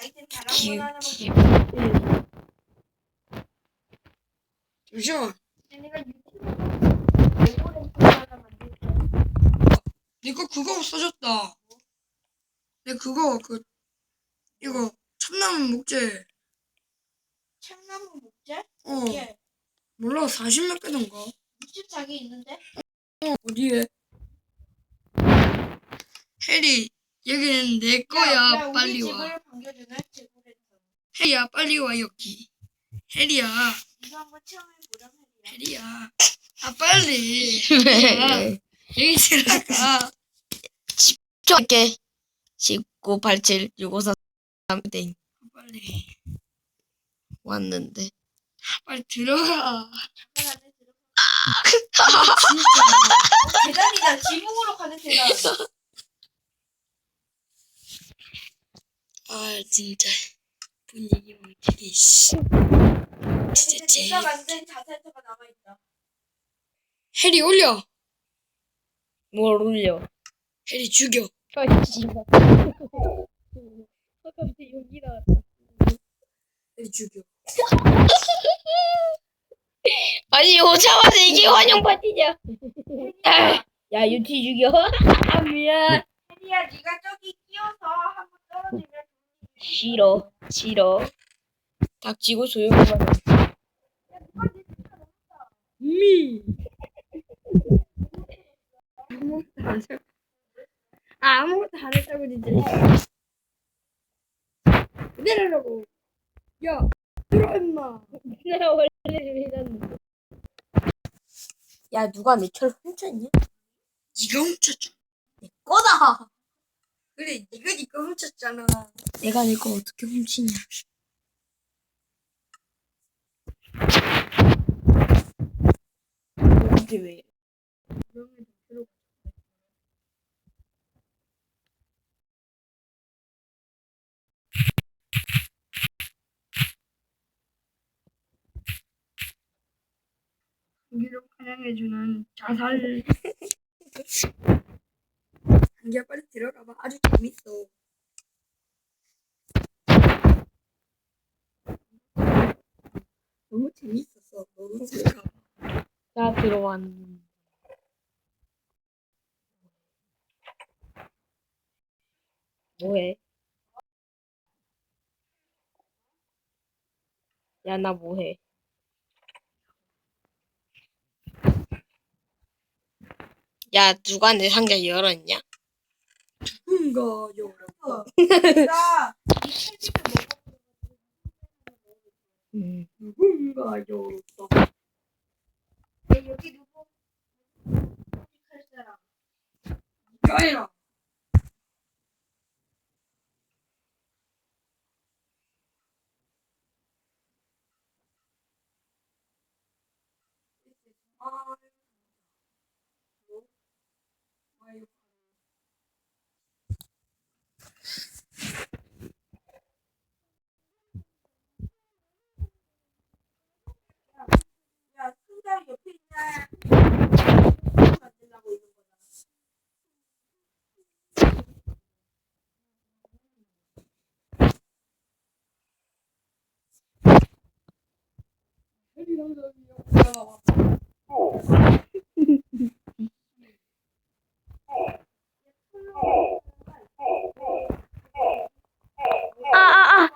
아이템 기- 자랑만 하는 기- 거. 잠시만. 내거 그거 없어졌다. 내 그거 그 이거 참나무 목재. 참나무 목재? 어 예. 몰라 40몇 개던가. 64개 있는데? 어디에? 해리 여기는 내 야, 거야 야, 빨리 우리 와. 집을 반겨주네. 레고랜드. 해리야 빨리 와 여기. 해리야 이거 한번 체험해 보자. 혜리야. 해리야. 아 빨리. 왜? 여기 들어가. 할게. 19, 87, 654, 3 땡 빨리 왔는데. 빨리 들어가. 잠깐 안에 들어가. 진짜. 계단이다. 지붕으로 가는 계단. 아 진짜 분위기 망치기 씨. 진짜 제 내가 만든 자살서가 남아있다. 해리 올려. 뭘 올려? 해리 죽여. 아, 씨발. 갑자기 여기 나왔다. 해리 죽여. 아니, 오자마자 이게 환영 파티냐? 혜리야, 야, 유티 죽여. 아, 미안. 혜리야, 네가 저기 끼어서 한번 떨어지면 싫어, 싫어. 닥치고 조용히 해. 미. 아무것도 안 했. 아, 아무것도 안 했다고 진짜. 내려라고. 야, 들어 임마. 내가 원래 좀 해놨는데. 야, 누가 내 철 훔쳤냐? 네가 훔쳤잖아. 꺼다! 그래, 네가 네가 훔쳤잖아. 내가 내 거 어떻게 훔치냐? 근데 왜? 우리를 환영해주는 자살. 한기야 빨리 들어가봐. 아주 재밌어. 너무 재밌었어. 너무 들어가. 나 들어왔는데. 뭐해? 야, 나 뭐해? 야, 누가 내 상자 열었냐? 누군가 어. 열었다. 나이 음. 누군가 열었다. 네, 여기 누구 할 사람 가해라. 아, 뭐? 아유. 야 승자 옆에 있냐 만들라고 있는 거잖아 혜리 남자 올라와. 아, 아, 아.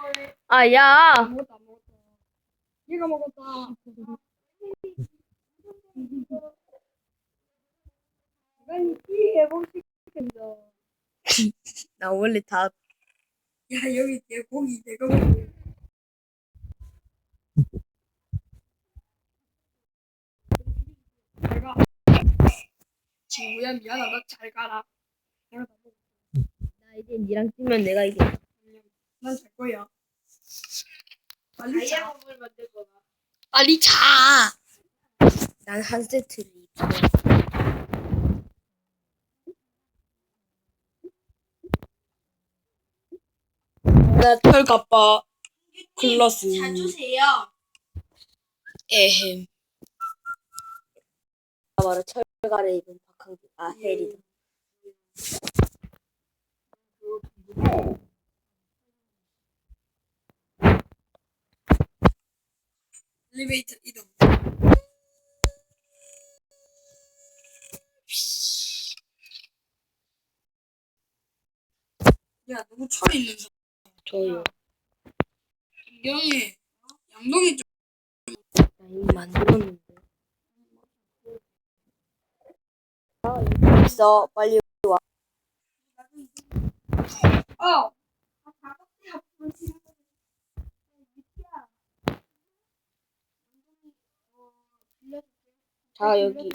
아, 야. 먹었다, 먹었다. 얘가 먹었다. 난이 회복시킨다. 나 원래 다 야, 여기 내 고기 내가 먹고. 친구야 미안하다 잘 가라. 나 이제 니랑 뛰면 내가 이제 난잘 거야. 빨리 자. 다이아몬드를 만들 거다 빨리 자. 난 한 세트를 입고 나털 갚아 글라스. 자주세요 에헴 아 바로 철가래 입은 박 그, 아, 해리다. 엘리베이터 이동. 야, 누구 철 있는 사람? 저요. 양이 양동이 좀. 나 이거 만들었는데. 있어. 빨리. 이제 어. 자, 여기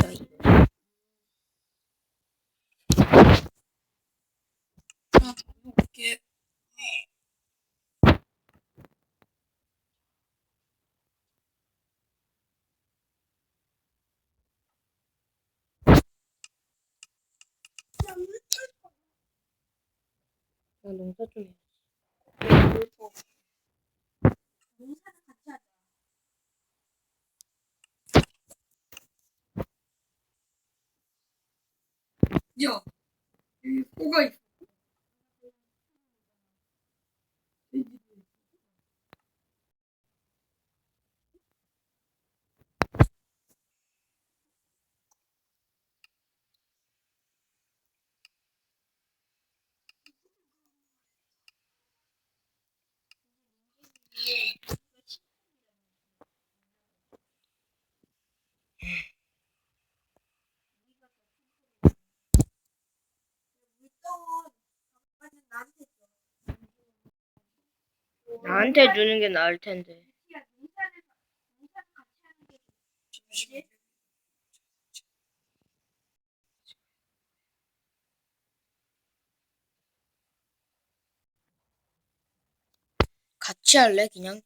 나 농사 좀 해. 농사를 같이 하자 야, 여기 코가 있어. 나한테 주는 게 나을 텐데. 같이 할래, 그냥?